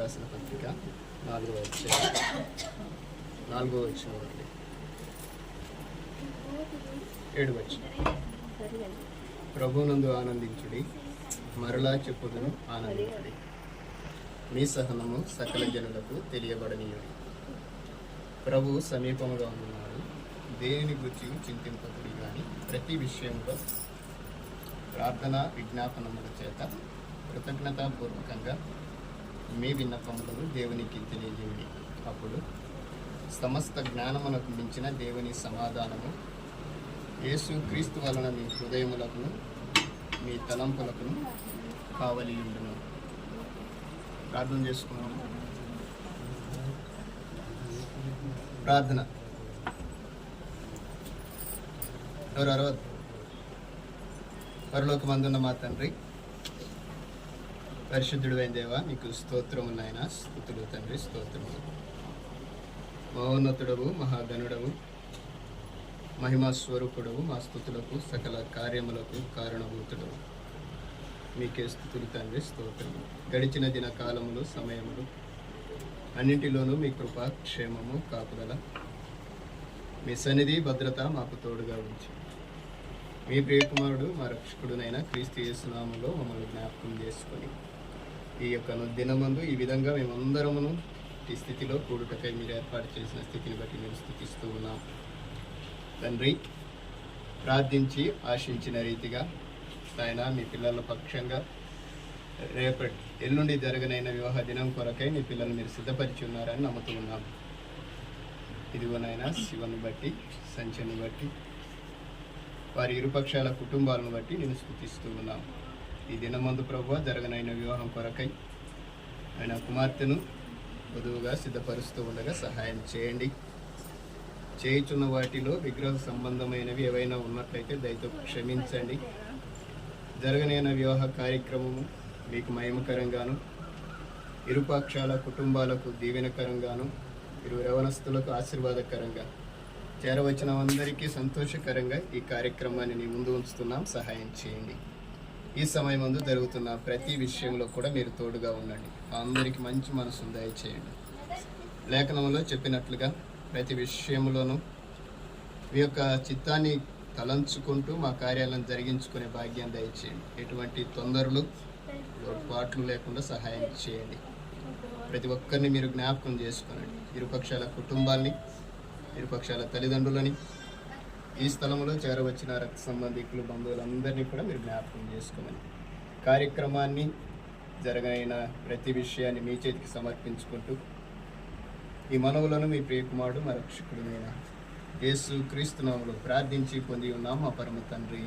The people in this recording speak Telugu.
రాసిన పత్రిక నాలుగో వచ్చిన నాలుగో వచ్చిన ఒకటి ఏడు వచ్చిన ప్రభునందు ఆనందించుడి మరలా చెప్పుదును ఆనందించుడి. మీ సహనము సకల జనులకు తెలియబడనీయుడి. ప్రభు సమీపముగా ఉన్నాడు దేని గురించి చింతింపకుడి కానీ ప్రతి విషయంలో ప్రార్థన విజ్ఞాపనముల చేత కృతజ్ఞతాపూర్వకంగా మీ విన్నపములను దేవునికి తెలియజేయండి. అప్పుడు సమస్త జ్ఞానమునకు మించిన దేవుని సమాధానము యేసు క్రీస్తు వలన మీ హృదయములకును మీ తలంపులకును కావలి ఉండును ప్రార్థన చేసుకున్నాము ప్రార్థన. ఎవరు అరవద్దు పరలోక మందున్న మా తండ్రి పరిశుద్ధుడు దేవా నీకు స్తోత్రము నాయన. స్థుతులు తండ్రి స్తోత్రము మహోన్నతుడవు మహాగనుడవు మహిమాస్వరూపుడవు మా స్థుతులకు సకల కార్యములకు కారణభూతుడవు. మీకే స్థుతులు తండ్రి స్తోత్రము గడిచిన దిన కాలములు సమయములు అన్నింటిలోనూ మీ కృప క్షేమము కాపుదల. మీ సన్నిధి భద్రత మాకు తోడుగా ఉంచి. మీ ప్రియకుమారుడు మా రక్షకుడునైన క్రీస్తు యేసునామంలో మమ్మల్ని జ్ఞాపకం చేసుకొని. ఈ యొక్క దినమందు ఈ విధంగా మేమందరమును ఈ స్థితిలో కూడుటకై మీరు ఏర్పాటు చేసిన స్థితిని బట్టి మేము స్థుతిస్తూ ఉన్నాం. తండ్రి ప్రార్థించి ఆశించిన రీతిగా ఆయన మీ పిల్లల పక్షంగా రేపటి ఎల్లుండి జరగనైన వివాహ దినం కొరకై మీ పిల్లలు మీరు సిద్ధపరిచి ఉన్నారని నమ్ముతూ ఉన్నాం. ఇదిగోనైనా శివను బట్టి సంచని బట్టి వారి ఇరుపక్షాల కుటుంబాలను బట్టి నేను స్థుతిస్తూ ఉన్నాం. ఈ దినమందు ప్రభు జరగనైన వివాహం కొరకై ఆయన కుమార్తెను వధువుగా సిద్ధపరుస్తూ ఉండగా సహాయం చేయండి. చేయుచున్న వాటిలో విగ్రహ సంబంధమైనవి ఏవైనా ఉన్నట్లయితే దయతో క్షమించండి. జరగనైన వివాహ కార్యక్రమము మీకు మహిమకరంగాను ఇరుపక్షాల కుటుంబాలకు దీవెనకరంగాను ఇరు రవణస్తులకు ఆశీర్వాదకరంగా చేరవచ్చిన అందరికీ సంతోషకరంగా ఈ కార్యక్రమాన్ని ముందు ఉంచుతున్నాం. సహాయం చేయండి. ఈ సమయం ముందు జరుగుతున్న ప్రతి విషయంలో కూడా మీరు తోడుగా ఉండండి. అందరికీ మంచి మనసు దయచేయండి. లేఖనంలో చెప్పినట్లుగా ప్రతి విషయంలోనూ మీ యొక్క చిత్తాన్ని తలంచుకుంటూ మా కార్యాలను జరిగించుకునే భాగ్యం దయచేయండి. ఎటువంటి తొందరలు లోటుపాట్లు లేకుండా సహాయం చేయండి. ప్రతి ఒక్కరిని మీరు జ్ఞాపకం చేసుకోనండి. ఇరుపక్షాల కుటుంబాల్ని ఇరుపక్షాల తల్లిదండ్రులని ఈ స్థలంలో చేరవచ్చిన రక్త సంబంధికులు బంధువులందరినీ కూడా మీరు జ్ఞాపకం చేసుకోమని. కార్యక్రమాన్ని జరగైన ప్రతి విషయాన్ని మీ చేతికి సమర్పించుకుంటూ ఈ మనవులను మీ ప్రియకుమారుడు మా రక్షకుడునైన యేసు క్రీస్తునాములు ప్రార్థించి పొంది ఉన్నాం మా పరమ తండ్రి.